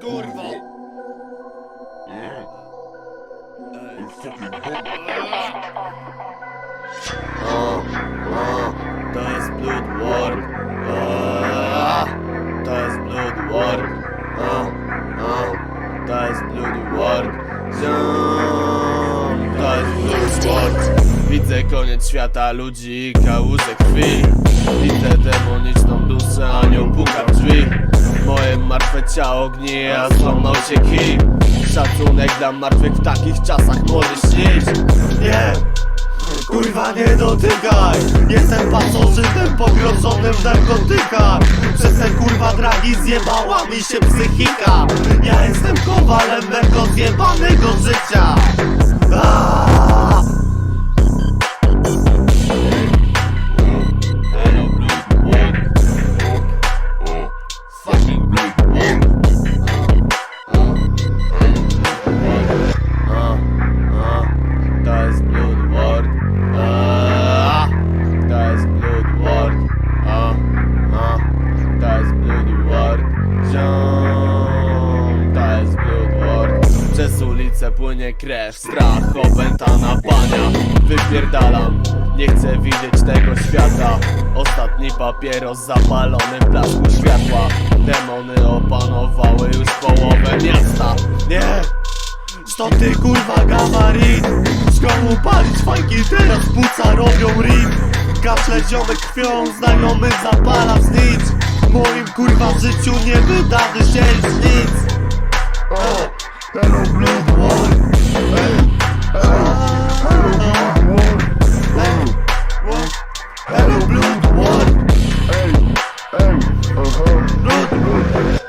Kurwa! O, o, to jest Blood War. O, to jest Blood War. O, o, to jest Blood War. Ziom, to jest Blood War. Widzę koniec świata ludzi i kałuże krwi Widzę demoniczną duszę, anioł puka martwe ciało gnije, a złamał się kij. Szacunek dla martwych w takich czasach młody śnić. Nie! Kurwa nie dotykaj. Jestem pasożytem pogrążonym w narkotykach. Przez te kurwa dragi zjebała mi się psychika. Ja jestem kowalem mego zjebanego życia Przez ulicę płynie krew, strach, opętana pania. Wypierdalam, nie chcę widzieć tego świata. Ostatni papieros zapalony w blasku światła. Demony opanowały już połowę miasta. Nie! Co ty kurwa gabarit Szkołą palić fajki teraz płuca robią rim Kaszle ziomek krwią znajomy zapala wznicz W moim kurwa życiu nie wydarzy się nic O, Tudo.